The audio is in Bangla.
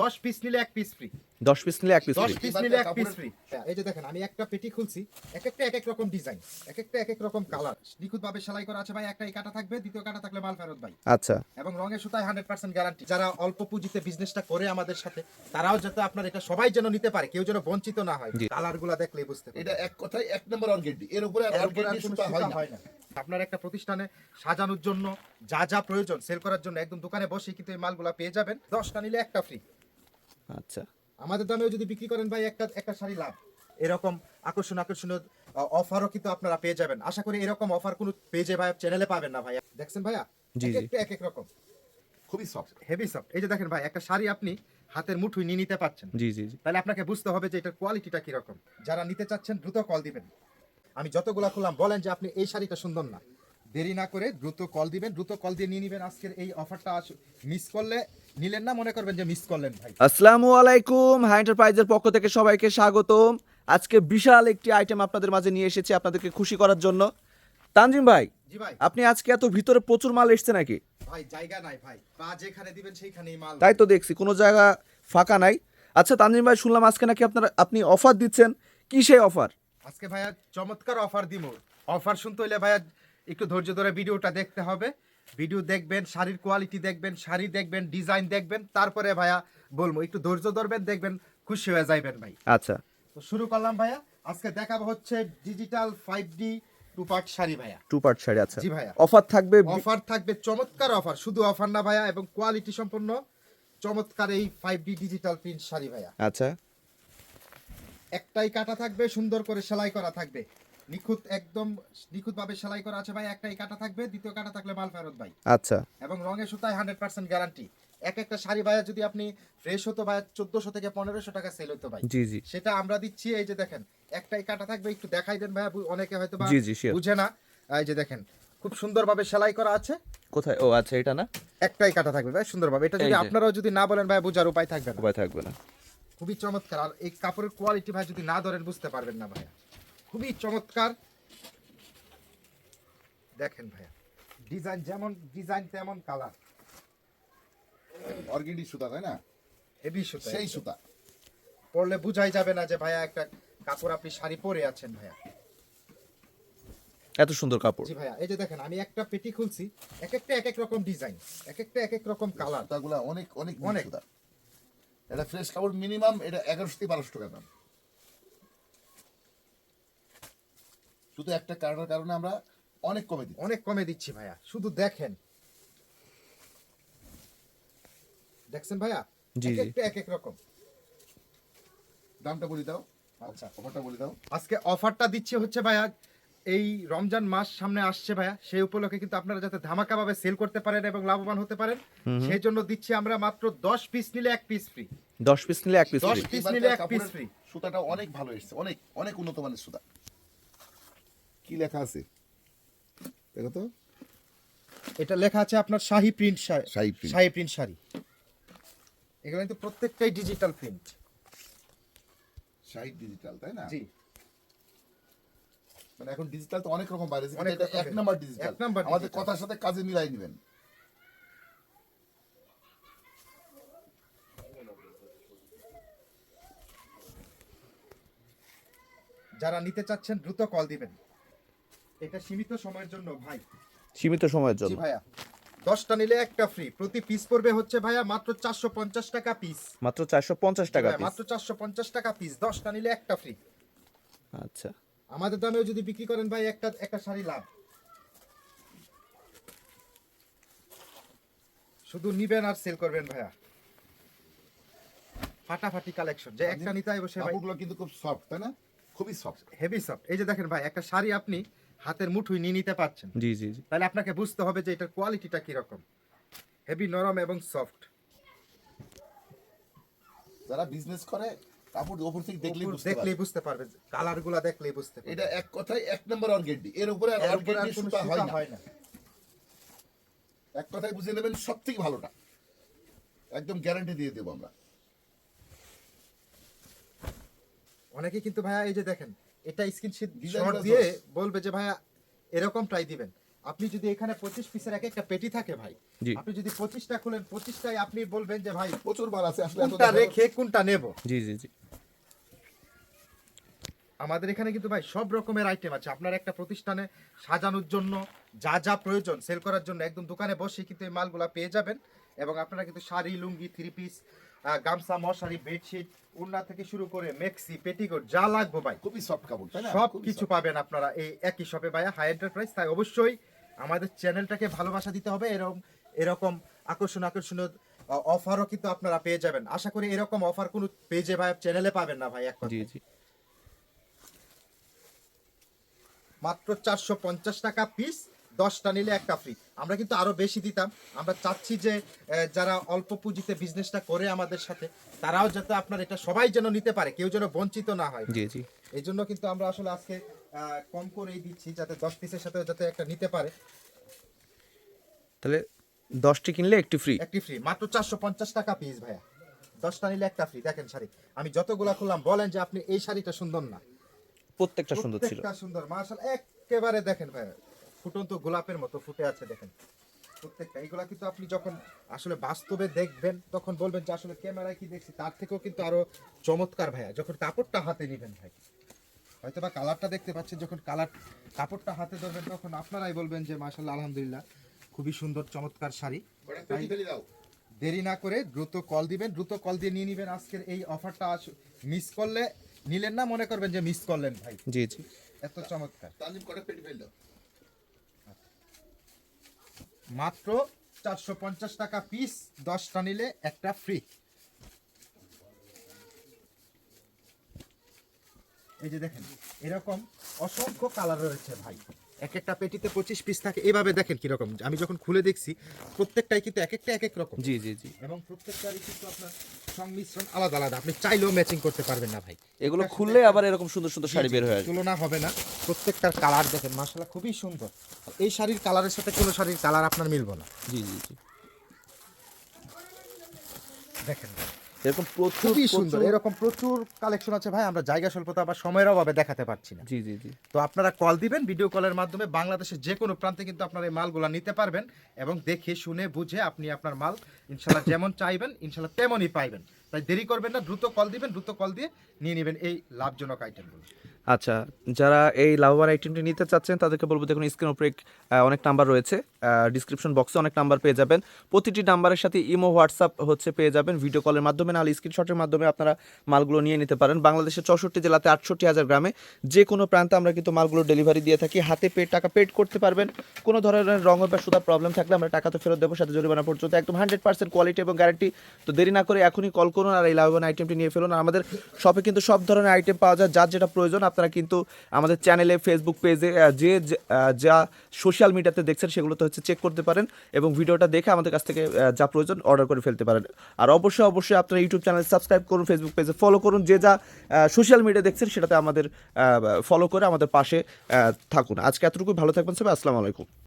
দশ পিস নিলে এক পিস ফ্রি দশ পিস নিলে এক পিস দশ পিস নিলে এক পিস ফ্রি এই যে দেখেন আমি একটা পেটি খুলছি এক একটা এক এক রকম ডিজাইন এক একটা এক এক রকম কালার নিখুঁত ভাবে সেলাই করা আছে ভাই একটাই কাটা থাকবে দ্বিতীয় কাটা থাকলে মাল ফেরত ভাই। আচ্ছা। এবং রঙের সুতায় হান্ড্রেড পার্সেন্ট গ্যারান্টি যারা অল্প পুঁজিতে বিজনেসটা করে আমাদের সাথে তারাও যাতে আপনার এটা সবাই যেন নিতে পারে কেউ যেন বঞ্চিত না হয়। কালারগুলা দেখলেই বুঝতে এটা এক কথায় এক নম্বর অর্গেন্ডি এর উপরে এর উপরে আর কোনো সুতা হয় না। হয় না। আপনার একটা প্রতিষ্ঠানে সাজানোর জন্য যা যা প্রয়োজন সেল করার জন্য একদম দোকানে বসে কিন্তু এই মালগুলা পেয়ে যাবেন। দশটা নিলে একটা ফ্রি আচ্ছা। আমাদের দামেও যদি বিক্রি করেন ভাই একটা একটা শাড়ি লাভ। এরকম আকর্ষণ আকর্ষণীয় অফারও কিন্তু আপনারা পেয়ে যাবেন। আশা করি এরকম অফার কোনো পেজে ভাই চ্যানেলে পাবেন না ভাই। দেখছেন ভাইয়া? জি, এক জি। একটা এক এক রকম। খুবই সফট হেভি সফট এই যে দেখেন ভাই একটা শাড়ি আপনি হাতের মুঠোয় নিয়ে নিতে পারছেন। জি জি জি। তাহলে আপনাকে বুঝতে হবে যে এটার কোয়ালিটিটা কীরকম। যারা নিতে চাচ্ছেন দ্রুত কল দিবেন। আমি যতগুলা খুললাম বলেন যে আপনি এই শাড়িটা সুন্দর না। দেরি না করে দ্রুত কল দিবেন। দ্রুত কল দিয়ে নিয়ে নেবেন। আজকের এই অফারটা মিস করলে নিলেন না মনে করবেন যে মিস করলেন ভাই। আসসালামু আলাইকুম হাই এন্টারপ্রাইজের পক্ষ থেকে সবাইকে স্বাগতম। আজকে বিশাল একটি আইটেম আপনাদের মাঝে নিয়ে এসেছি আপনাদেরকে খুশি করার জন্য। তানজিম ভাই জি ভাই। আপনি আজকে এত ভিতরে প্রচুর মাল এসছে নাকি? ভাই জায়গা নাই ভাই। পা যেখানে দিবেন সেইখানেই মাল। তাই তো দেখছি কোনো জায়গা ফাঁকা নাই। আচ্ছা তানজিম ভাই শুনলাম আজকে নাকি আপনারা আপনি অফার দিচ্ছেন। কি সেই অফার আজকে ভাইয়া চমৎকার অফার দিব অফার শুনতে হইলে ভাইয়া একটু ধৈর্য ধরে ভিডিওটা দেখতে হবে। ভিডিও দেখবেন শাড়ির কোয়ালিটি দেখবেন শাড়ি দেখবেন ডিজাইন দেখবেন তারপরে ভাইয়া বলব একটু ধৈর্য ধরবেন দেখবেন খুশি হয়ে যাইবেন ভাই। আচ্ছা। তো শুরু করলাম ভাইয়া আজকে দেখাবো হচ্ছে digital five D two part sari ভাইয়া। টু পার্ট শাড়ি আচ্ছা। জি ভাইয়া। অফার থাকবে অফার থাকবে চমৎকার অফার শুধু অফার না ভাইয়া এবং কোয়ালিটি সম্পন্ন চমৎকার এই five D digital print sari ভাইয়া। আচ্ছা। একটাই কাটা থাকবে সুন্দর করে সেলাই করা থাকবে। নিখুঁত একদম নিখুঁত ভাবে সেলাই করা আছে ভাই। একটাই কাটা থাকবে দ্বিতীয় কাটা থাকলে মাল ফেরত ভাই। আচ্ছা। এবং রঙের সুতায় হান্ড্রেড পার্সেন্ট গ্যারান্টি এক একটা শাড়ি ভাইয়া যদি আপনি ফ্রেশ হতো ভাইয়া চোদ্দশো থেকে পনেরোশো টাকা সেল হতো ভাই। জি জি। সেটা আমরা দিচ্ছি এই যে দেখেন একটাই কাটা থাকবে একটু দেখাই দেন ভাইয়া অনেকে হয়তো বুঝে না। এই যে দেখেন খুব সুন্দরভাবে সেলাই করা আছে। কোথায়? ও আচ্ছা এটা না? একটাই কাটা থাকবে ভাই সুন্দরভাবে। এটা যদি আপনারাও যদি না বলেন ভাই বোঝার উপায় থাকবে না। উপায় থাকবে না। খুবই চমৎকার। আর এই কাপড়ের কোয়ালিটি ভাই যদি না ধরেন বুঝতে পারবেন না ভাইয়া। খুবই চমৎকার। দেখেন ভাইয়া ডিজাইন যেমন ডিজাইন তেমন কালার। অর্গেন্ডি সুতা তাই না? হেভি সুতা সেই সুতা। পরলে বুঝাই যাবে না যে ভাইয়া একটা কাপড় আপনি শাড়ি পরে আছেন ভাইয়া। এত সুন্দর কাপড়। জি ভাইয়া এই যে দেখেন আমি একটা পেটি খুলছি এক একটা এক এক রকম ডিজাইন এক একটা এক এক রকম কালার। তাগুলা অনেক অনেক অনেক। এটা ফ্রেশ কাপড় মিনিমাম এটা এগারোশো থেকে বারোশো টাকা দাম। শুধু একটা কারণের কারণে আমরা অনেক কমে দিই অনেক কমে দিচ্ছি ভাইয়া। শুধু দেখেন। দেখছেন ভাইয়া? জি, এক এক রকম। দামটা বলে দাও। আচ্ছা। অফারটা বলে দাও। আজকে অফারটা দিচ্ছে হচ্ছে ভাইয়া এই রমজান মাস সামনে আসছে ভাইয়া। সেই উপলক্ষে কিন্তু আপনারা যাতে ধামাকা ভাবে সেল করতে পারেন এবং লাভবান হতে পারেন সেই জন্য দিচ্ছি আমরা মাত্র দশ পিস নিলে এক পিস ফ্রি দশ পিস নিলে এক পিস ফ্রি এবারকার নিলে এক piece free। সুতাটা অনেক ভালো এসেছে। অনেক অনেক উন্নত মানের সুতা। কি লেখা আছে? দেখো তো। এটা লেখা আছে আপনার Shahi print Shahi print। Shahi print sari. এগুলো কিন্তু প্রত্যেকটাই ডিজিটাল প্রিন্ট শাহিদ ডিজিটাল তাই না? জি। মানে এখন ডিজিটাল তো অনেক রকম বাইরে অনেক এটা এক। নাম্বার ডিজিটাল এক নাম্বার আমাদের কথার সাথে কাজে মিলাই নেবেন। যারা নিতে চাচ্ছেন দ্রুত কল দিবেন। এটা সীমিত সময়ের জন্য ভাই। সীমিত সময়ের জন্য। ভাইয়া। দশটা নিলে একটা ফ্রি প্রতি পিস পড়বে হচ্ছে ভাইয়া মাত্র চারশো পঞ্চাশ টাকা পিস মাত্র চারশো পঞ্চাশ টাকা মাত্র চারশো পঞ্চাশ টাকা পিস দশটা নিলে একটা ফ্রি আচ্ছা। আমাদের দামেও যদি বিক্রি করেন ভাই একটা একটা শাড়ি লাভ। শুধু নিবেন আর সেল করবেন ভাইয়া। ফাটাফাটি কালেকশন যে একটা নিতে আইবো সে কিন্তু খুব সফট তাই না? খুবই সফট হেভি সফট এই যে দেখেন ভাই একটা শাড়ি আপনি হাতের মুঠোয় নিয়ে নিতে পারছেন। জি জি জি। তাহলে আপনাকে বুঝতে হবে যে এটার কোয়ালিটিটা কীরকম। হেভি নরম এবং সফট যারা বিজনেস করে কাপড় উপর থেকে দেখলেই বুঝতে দেখলেই বুঝতে পারবে কালারগুলা দেখলেই বুঝতে পারবে। এটা এক কথায় এক নম্বর অর্গেন্ডি এর উপরে আর অর্গেন্ডি সুতা হয় না। হয় না। এক কথায় বুঝে নেবেন সব থেকে ভালোটা। একদম গ্যারান্টি দিয়ে দেবো আমরা। অনেকে কিন্তু ভাইয়া এই যে দেখেন এটা স্ক্রিনশট শর্ট দিয়ে বলবে যে ভাইয়া এরকমটাই দিবেন। আপনি যদি এখানে পঁচিশ পিসের এক একটা পেটি থাকে ভাই আপনি যদি পঁচিশটা খুলেন পঁচিশটাই আপনি বলবেন যে ভাই প্রচুর মাল আছে আসলে কোনটা রেখে কোনটা নেব? জি জি জি। আমাদের এখানে কিন্তু ভাই সব রকমের আইটেম আছে। আপনার একটা প্রতিষ্ঠানে সাজানোর জন্য যা যা প্রয়োজন সেল করার জন্য একদম দোকানে বসে কিন্তু এই মালগুলা পেয়ে যাবেন। এবং আপনারা কিন্তু শাড়ি লুঙ্গি থ্রি পিস গামছা মশারি বেডশিট উন্না থেকে শুরু করে মেক্সি পেটিকোট যা লাগবে ভাই। খুবই সফট কাপড় তাই না? সব কিছু পাবেন আপনারা এই একই শপে ভাইয়া হাই এন্টারপ্রাইজ তাই অবশ্যই আমাদের চ্যানেলটাকে ভালোবাসা দিতে হবে। এরকম এরকম আকর্ষণ আকর্ষণীয় অফারও কিন্তু আপনারা পেয়ে যাবেন। আশা করি এরকম অফার কোনো পেজে ভাই চ্যানেলে পাবেন না ভাই এক জি জি। মাত্র চারশো পঞ্চাশ টাকা পিস দশটা নিলে একটা ফ্রি আমরা কিন্তু আরও বেশি দিতাম। আমরা চাচ্ছি যে যারা অল্প পুঁজিতে বিজনেসটা করে আমাদের সাথে তারাও যাতে আপনার এটা সবাই যেন নিতে পারে কেউ যেন বঞ্চিত না হয়। জি জি। এই জন্য কিন্তু আমরা আসলে আজকে কম করেই দিচ্ছি যাতে দশ পিসের সাথে যাতে একটা নিতে পারে। তাহলে দশটি কিনলে একটি ফ্রি একটি ফ্রি মাত্র চারশো পঞ্চাশ টাকা পিস ভাইয়া। দশটা নিলে একটা ফ্রি দেখেন শাড়ি। আমি যতগুলা খুললাম বলেন যে আপনি এই শাড়িটা সুন্দর না। প্রত্যেকটা সুন্দর ছিল। প্রত্যেকটা সুন্দর মার্শাল একেবারে দেখেন ভাই ফুটন্ত গোলাপের মতো ফুটে আছে দেখেন। প্রত্যেকটা এইগুলা কিন্তু আপনি যখন আসলে বাস্তবে দেখবেন তখন বলবেন যে আসলে ক্যামেরায় কি দেখছি তার থেকেও কিন্তু আরও চমৎকার ভাইয়া যখন কাপড়টা হাতে নেবেন ভাই। হয়তো বা কালারটা দেখতে পাচ্ছেন যখন কালার কাপড়টা হাতে ধরবেন তখন আপনারাই বলবেন যে মাশাল্লাহ আলহামদুলিল্লাহ খুবই সুন্দর চমৎকার শাড়ি। দেরি না করে দ্রুত কল দিবেন দ্রুত কল দিয়ে নিয়ে নেবেন। আজকের এই অফারটা মিস করলে নিলেন না মনে করবেন যে মিস করলেন ভাই। জি জি। এত চমৎকার। পেটি মাত্র চারশো পঞ্চাশ টাকা পিস দশটা নিলে একটা ফ্রি এই যে দেখেন এরকম অসংখ্য কালার রয়েছে ভাই। এক একটা পেটিতে পঁচিশ পিস থাকে এভাবে দেখেন কীরকম। আমি যখন খুলে দেখছি প্রত্যেকটাই কিন্তু এক একটা এক এক রকম। জি জি জি। এবং প্রত্যেকটারই কিন্তু আপনার সংমিশ্রণ আলাদা আলাদা। আপনি চাইলেও ম্যাচিং করতে পারবেন না ভাই। এগুলো খুললে আবার এরকম সুন্দর সুন্দর শাড়ি বের হয়ে তুলনা হবে না। প্রত্যেকটার কালার দেখেন মাসালা খুবই সুন্দর। এই শাড়ির কালারের সাথে কোনো শাড়ির কালার আপনার মিলবে না। জি জি জি। দেখেন। এরকম প্রচুর খুবই সুন্দর। এরকম প্রচুর কালেকশন আছে ভাই আমরা জায়গা স্বল্পতা বা সময়ের অভাবে দেখাতে পারছি না। জি জি জি। তো আপনারা কল দিবেন ভিডিও কলের মাধ্যমে বাংলাদেশের যে কোনো প্রান্তে কিন্তু আপনারা এই মালগুলো নিতে পারবেন এবং দেখে শুনে বুঝে আপনি আপনার মাল ইনশাল্লাহ যেমন চাইবেন ইনশাল্লাহ তেমনই পাইবেন। তাই দেরি করবেন না দ্রুত কল দিবেন দ্রুত কল দিয়ে নিয়ে নেবেন এই লাভজনক আইটেমগুলো আচ্ছা যারা এই লাভবান আইটেমটি নিতে চাচ্ছেন, তাদেরকে বলব দেখুন স্ক্রিন উপরে অনেক নাম্বার রয়েছে। ডিসক্রিপশন বক্সে অনেক নাম্বার পেয়ে যাবেন। প্রতিটি নাম্বারের সাথে ইমো, হোয়াটসঅ্যাপ হচ্ছে, পেয়ে যাবেন। ভিডিও কলের মাধ্যমে, নাহলে স্ক্রিনশটের মাধ্যমে আপনারা মালগুলো নিয়ে নিতে পারেন। বাংলাদেশের চৌষট্টি জেলাতে আটষট্টি হাজার গ্রামে যে কোনো প্রান্তে আমরা কিন্তু মালগুলো ডেলিভারি দিয়ে থাকি। হাতে পেড টাকা পেড করতে পারবেন। কোনো ধরনের রঙ বা সুতা প্রবলেম থাকলে আমরা টাকা তো ফেরত দেবো, সাথে জরিমানা পর্যন্ত। একদম হান্ড্রেড পার্সেন্ট কোয়ালিটি এবং গ্যারান্টি তো দেরি না করে এখনই কল করুন আর এই লাভবান আইটেমটি নিয়ে ফেলুন। আর আমাদের শপে কিন্তু সব ধরনের আইটেম পাওয়া যায়, যার যেটা প্রয়োজন আপনারা কিন্তু আমাদের চ্যানেলে ফেসবুক পেজে যে, যে- সোশ্যাল মিডিয়াতে দেখছেন সেগুলো তো হচ্ছে চেক করতে পারেন এবং ভিডিওটা দেখে আমাদের কাছ থেকে যা প্রয়োজন অর্ডার করে ফেলতে পারেন। আর অবশ্যই অবশ্যই আপনারা ইউটিউব চ্যানেল সাবস্ক্রাইব করুন ফেসবুক পেজে ফলো করুন, যে যা সোশ্যাল মিডিয়া দেখছেন সেটাতে আমাদের ফলো করে আমাদের পাশে থাকুন। আজকে এতটুকু ভালো থাকবেন সবাই, আসসালামু আলাইকুম।